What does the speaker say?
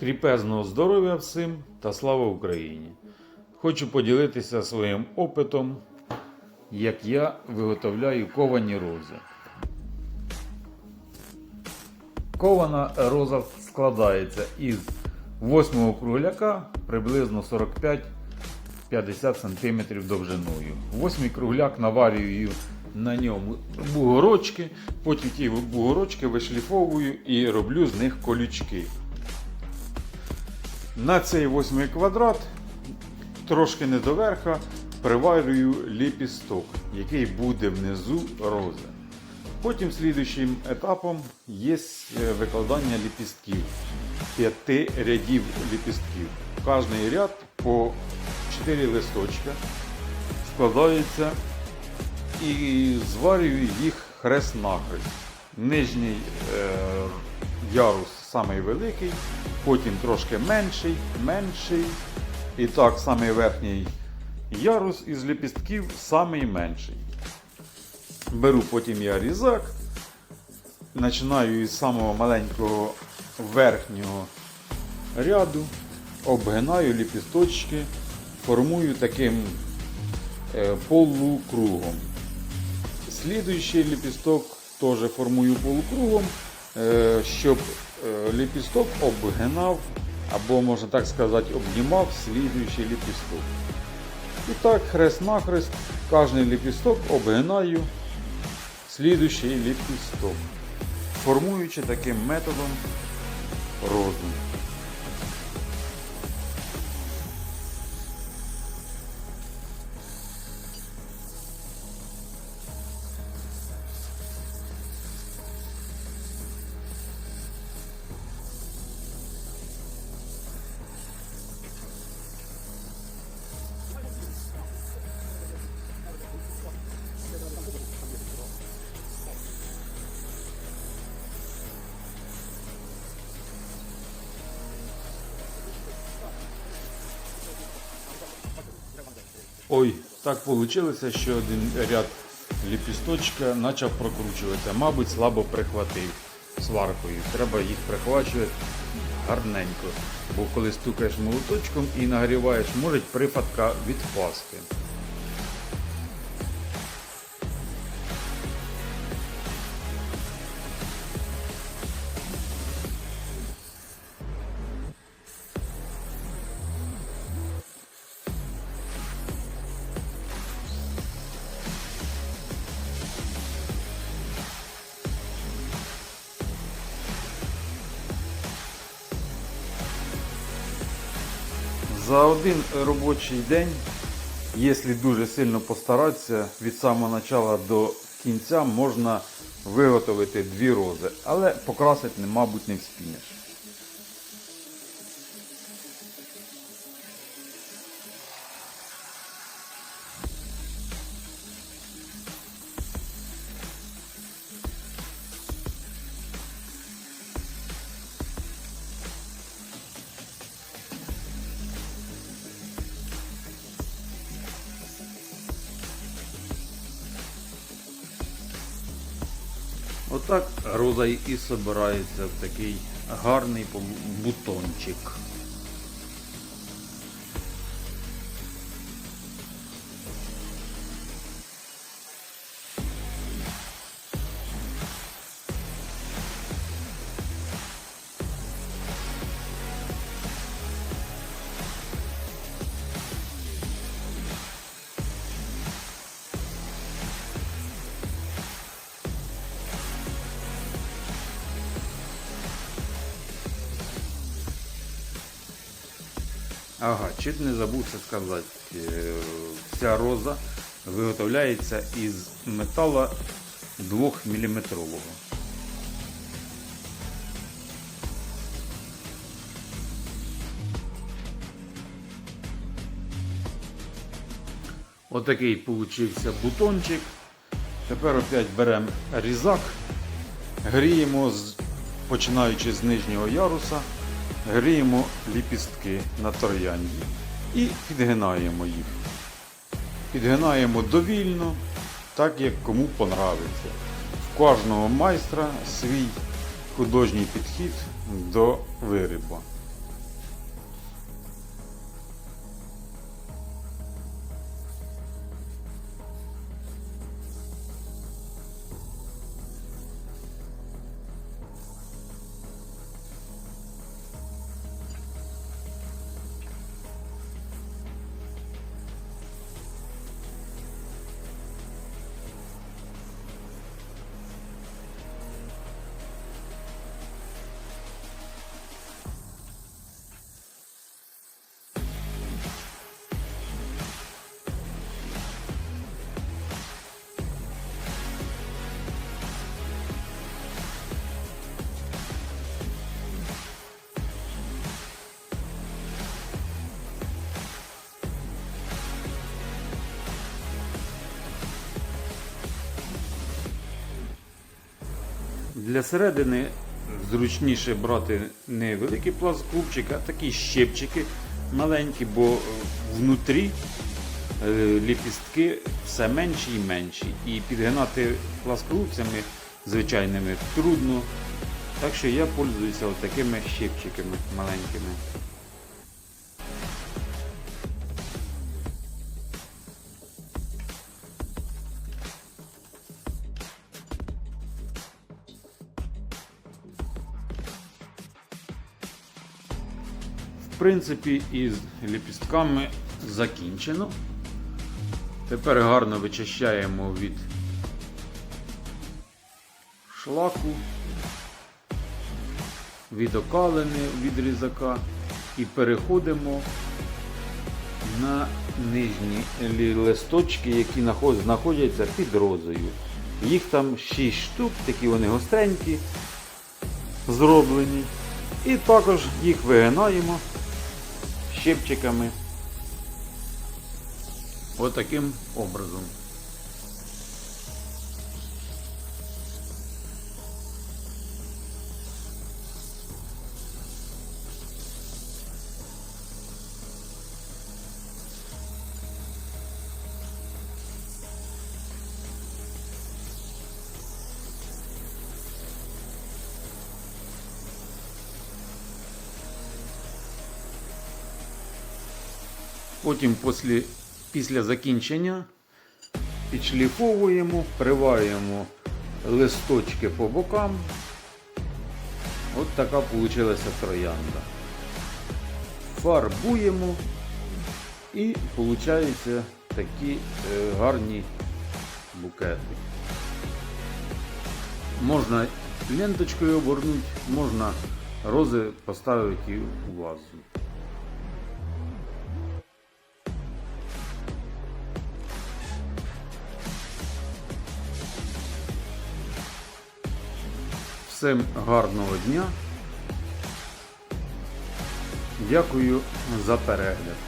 Кріпезного здоров'я всім та слава Україні! Хочу поділитися своїм опитом, як я виготовляю ковані рози. Кована роза складається із восьмого кругляка приблизно 45-50 см довжиною. Восьмий кругляк наварюю на ньому бугорочки, потім ті бугорочки вишліфовую і роблю з них колючки. На цей восьмий квадрат трошки не до верха приварюю ліпісток, який буде внизу рози. Потім слідуючим етапом є е, викладання ліпістків. П'яти рядів ліпістків. Кожний ряд по 4 листочка складається і зварюю їх хрест-нахрест. Нижній е, ярус самий великий, потім трошки менший, менший. І так, самий верхній ярус із ліпістків самий менший. Беру потім я різак, починаю із самого маленького верхнього ряду, обгинаю ліпісточки, формую таким е, полукругом. Слідуючий ліпісток теж формую полукругом, е, щоб ліпісток обгинав, або, можна так сказати, обнімав слідуючий ліпісток. І так, хрест-нахрест, кожен ліпісток обгинаю слідуючий ліпісток, формуючи таким методом розум. Ой, так вийшло, що один ряд ліпісточка почав прокручуватися. Мабуть, слабо прихватив сваркою. Треба їх прихвачувати гарненько. Бо коли стукаєш молоточком і нагріваєш, може припадка відпасти. За один робочий день, якщо дуже сильно постаратися, від самого початку до кінця можна виготовити дві рози, але покрасити, мабуть, не вспінеш. Отак роза і собирається в такий гарний бутончик. Ага, чуть не забув це сказати. Е, Ця роза виготовляється із металу 2 мм. Отакий получився бутончик. Тепер опять беремо різак, гріємо, починаючи з нижнього яруса, гріємо ліпістки на троянді і підгинаємо їх. Підгинаємо довільно, так як кому понравиться. В кожного майстра свій художній підхід до виробу. Для середини зручніше брати не великий пласкупчик, а такі щепчики маленькі, бо е, внутрі е, ліпістки все менші і менші. І підгинати пласкорубцями звичайними трудно. Так що я пользуюся такими щепчиками маленькими. В принципі, із ліпістками закінчено. Тепер гарно вичищаємо від шлаку, від окалини від різака і переходимо на нижні листочки, які знаходяться під розою. Їх там 6 штук, такі вони гостренькі, зроблені. І також їх вигинаємо щепчиками. Отаким образом. Потім після, після закінчення підшліфовуємо, приварюємо листочки по бокам. От така вийшла троянда. Фарбуємо і виходять такі е, гарні букети. Можна ленточкою обернути, можна рози поставити у вазу. Всім гарного дня. Дякую за перегляд.